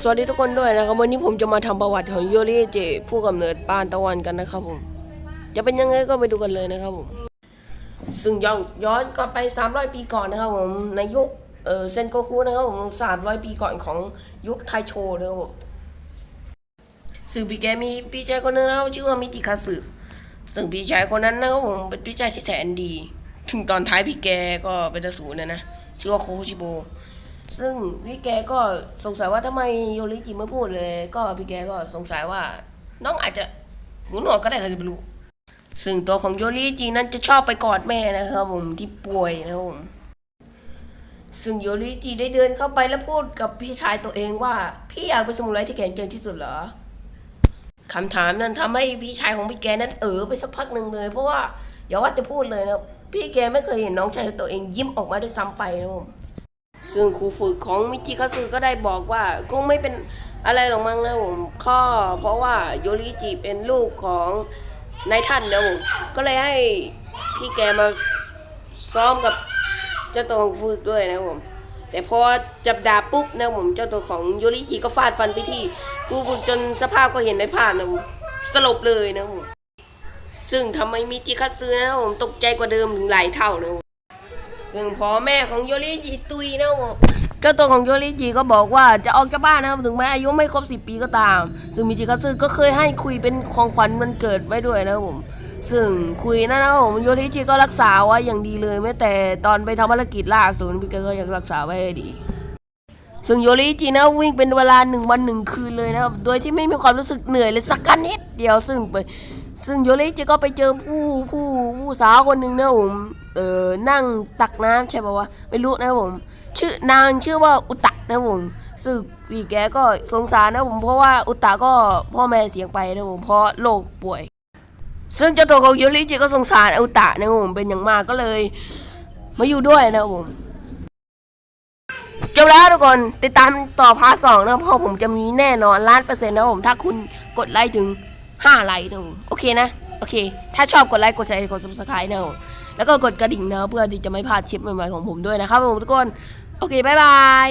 สวัสดีทุกคนด้วยนะครับ วันนี้ผมจะมาทำประวัติของโยริเจผู้กำเนิดปานตะวันกันนะครับผม จะเป็นยังไงก็ไปดูกันเลยนะครับผมซึ่งย้อนย้อนกลับไป 300 ปีก่อนนะครับผมในยุคเออเซนโกคุนะครับผม300 ปีก่อนของยุคไทโชนะครับผมซึ่งพี่แกมีพี่ชายคนนึงนะครับชื่อว่ามิติคาสึซึ่งพี่ชายคนนั้นนะครับผมเป็นพี่ชายที่แสนดี ถึงตอนท้ายพี่แกก็เป็นอสูรนะนะชื่อว่าโคชิโบ ซึ่งพี่แกก็สงสัยว่าทำไมโยริจิไม่พูดเลย ก็พี่แกก็สงสัยว่า น้องอาจจะหูหนวกก็ได้ใครจะไปรู้ ซึ่งตัวของโยริจินั้นจะชอบไปกอดแม่นะครับผมที่ป่วยนะครับผมซึ่งโยริจิได้เดินเข้าไปแล้วพูดกับพี่ชายตัวเองว่า พี่อยากเป็นสมุไรที่แข็งแกร่งที่สุดเหรอคำถามนั้นทำให้พี่ชายของพี่แกนั้นเออไปสักพักหนึ่งเลย เพราะว่าอย่าว่าจะพูดเลยนะพี่แกไม่เคยเห็นน้องชายตัวเองยิ้มออกมาด้วยซ้ำไปนะครับผม ซึ่งครูฝึกของมิจิคาสึก็ได้บอกว่าคงไม่เป็นอะไรหรอกมั้งนะผมข้อเพราะว่าโยริจิเป็นลูกของนายท่านนะผมก็เลยให้พี่แกมาซ้อมกับเจ้าตัวของครูฝึกด้วยนะผมแต่พอจับดาบปุ๊บนะผมเจ้าตัวของโยริจิก็ฟาดฟันไปที่ครูฝึกจนสภาพก็เห็นในภาพนะผมสลบเลยนะผมซึ่งทำให้มิจิคาสึนะผมตกใจกว่าเดิมถึงหลายเท่านะผม ซึ่งพอแม่ของโยริจิตุยนะผมเจ้าตัวของโยริจิก็บอกว่าจะออกจากบ้านนะครับถึงแม้อายุไม่ครบสิปีก็ตาม ซึ่งมิจิคัตสึก็เคยให้คุยเป็นของขวัญมันเกิดไว้ด้วยนะครับผมซึ่งคุยนั่นนะครับผมโยริจิก็รักษาไว้อย่างดีเลยแม้แต่ตอนไปทำภารกิจล่าสุดพี่แกก็ยังรักษาไว้ให้ดี ซึ่งโยริจินะวิ่งเป็นเวลาหนึ่งวันหนึ่งคืนเลยนะครับโดยที่ไม่มีความรู้สึกเหนื่อยเลยสักกันนิดเดียวซึ่งไป ซึ่งโยริจิก็ไปเจอผู้ผู้ผู้สาวคนหนึ่งนะผมเออนั่งตักน้ำใช่ป่าวะไม่รู้นะผมชื่อนางชื่อว่าอุตะนะผมซึ่งพี่แกก็สงสารนะผมเพราะว่าอุตะก็พ่อแม่เสียไปนะผมเพราะโรคป่วย ซึ่งเจ้าตัวของโยริจิก็สงสารอุตะนะผมเป็นอย่างมากก็เลย มาอยู่ด้วยนะผมจบแล้วทุกคนติดตามต่อพาร์ทสองนะเพราะผมจะมีแน่นอนล้านเปอร์เซ็นต์นะผมถ้าคุณกดไลค์ถึง ห้าไลค์นะโอเคนะ โอเค ถ้าชอบกดไลค์กดแชร์กด subscribe นะแล้วก็กดกระดิ่งนะเพื่อที่จะไม่พลาดคลิปใหม่ๆของผมด้วยนะครับผมทุกคน โอเค บ๊ายบาย